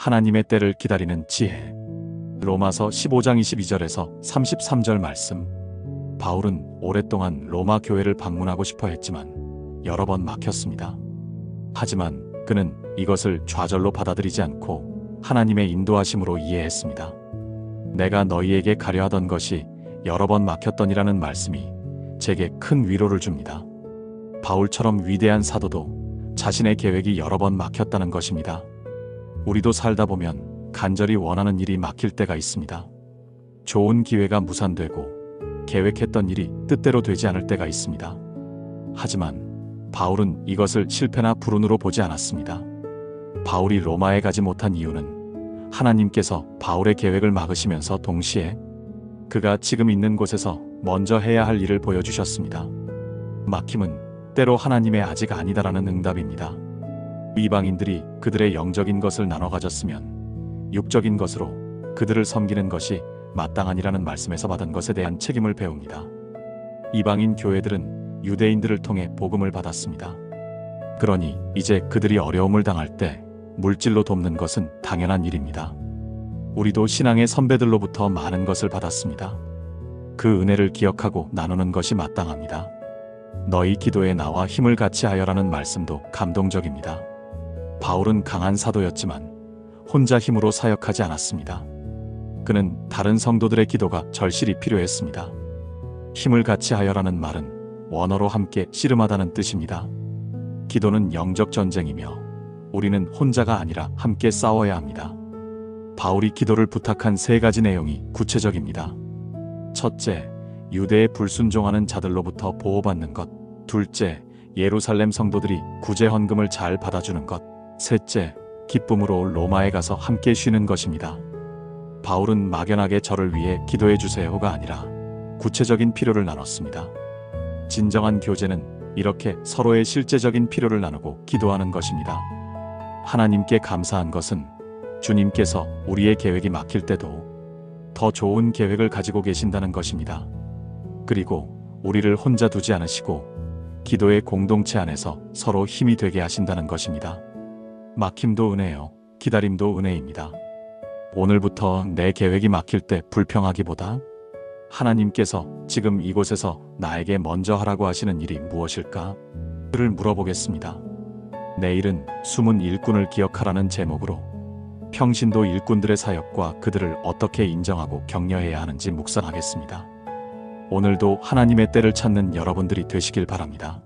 하나님의 때를 기다리는 지혜. 로마서 15장 22절에서 33절 말씀. 바울은 오랫동안 로마 교회를 방문하고 싶어 했지만 여러 번 막혔습니다. 하지만 그는 이것을 좌절로 받아들이지 않고 하나님의 인도하심으로 이해했습니다. 내가 너희에게 가려 하던 것이 여러 번 막혔더니라는 말씀이 제게 큰 위로를 줍니다. 바울처럼 위대한 사도도 자신의 계획이 여러 번 막혔다는 것입니다. 우리도 살다 보면 간절히 원하는 일이 막힐 때가 있습니다. 좋은 기회가 무산되고 계획했던 일이 뜻대로 되지 않을 때가 있습니다. 하지만 바울은 이것을 실패나 불운으로 보지 않았습니다. 바울이 로마에 가지 못한 이유는 하나님께서 바울의 계획을 막으시면서 동시에 그가 지금 있는 곳에서 먼저 해야 할 일을 보여주셨습니다. 막힘은 때로 하나님의 아직 아니다라는 응답입니다. 이방인들이 그들의 영적인 것을 나눠 가졌으면 육적인 것으로 그들을 섬기는 것이 마땅하니라는 말씀에서 받은 것에 대한 책임을 배웁니다. 이방인 교회들은 유대인들을 통해 복음을 받았습니다. 그러니 이제 그들이 어려움을 당할 때 물질로 돕는 것은 당연한 일입니다. 우리도 신앙의 선배들로부터 많은 것을 받았습니다. 그 은혜를 기억하고 나누는 것이 마땅합니다. 너희 기도에 나와 힘을 같이 하여라는 말씀도 감동적입니다. 바울은 강한 사도였지만 혼자 힘으로 사역하지 않았습니다. 그는 다른 성도들의 기도가 절실히 필요했습니다. 힘을 같이 하여라는 말은 원어로 함께 씨름하다는 뜻입니다. 기도는 영적 전쟁이며 우리는 혼자가 아니라 함께 싸워야 합니다. 바울이 기도를 부탁한 세 가지 내용이 구체적입니다. 첫째, 유대에 불순종하는 자들로부터 보호받는 것. 둘째, 예루살렘 성도들이 구제 헌금을 잘 받아주는 것. 셋째, 기쁨으로 로마에 가서 함께 쉬는 것입니다. 바울은 막연하게 저를 위해 기도해 주세요가 아니라 구체적인 필요를 나눴습니다. 진정한 교제는 이렇게 서로의 실제적인 필요를 나누고 기도하는 것입니다. 하나님께 감사한 것은 주님께서 우리의 계획이 막힐 때도 더 좋은 계획을 가지고 계신다는 것입니다. 그리고 우리를 혼자 두지 않으시고 기도의 공동체 안에서 서로 힘이 되게 하신다는 것입니다. 막힘도 은혜요, 기다림도 은혜입니다. 오늘부터 내 계획이 막힐 때 불평하기보다 하나님께서 지금 이곳에서 나에게 먼저 하라고 하시는 일이 무엇일까? 그를 물어보겠습니다. 내일은 숨은 일꾼을 기억하라는 제목으로 평신도 일꾼들의 사역과 그들을 어떻게 인정하고 격려해야 하는지 묵상하겠습니다. 오늘도 하나님의 때를 찾는 여러분들이 되시길 바랍니다.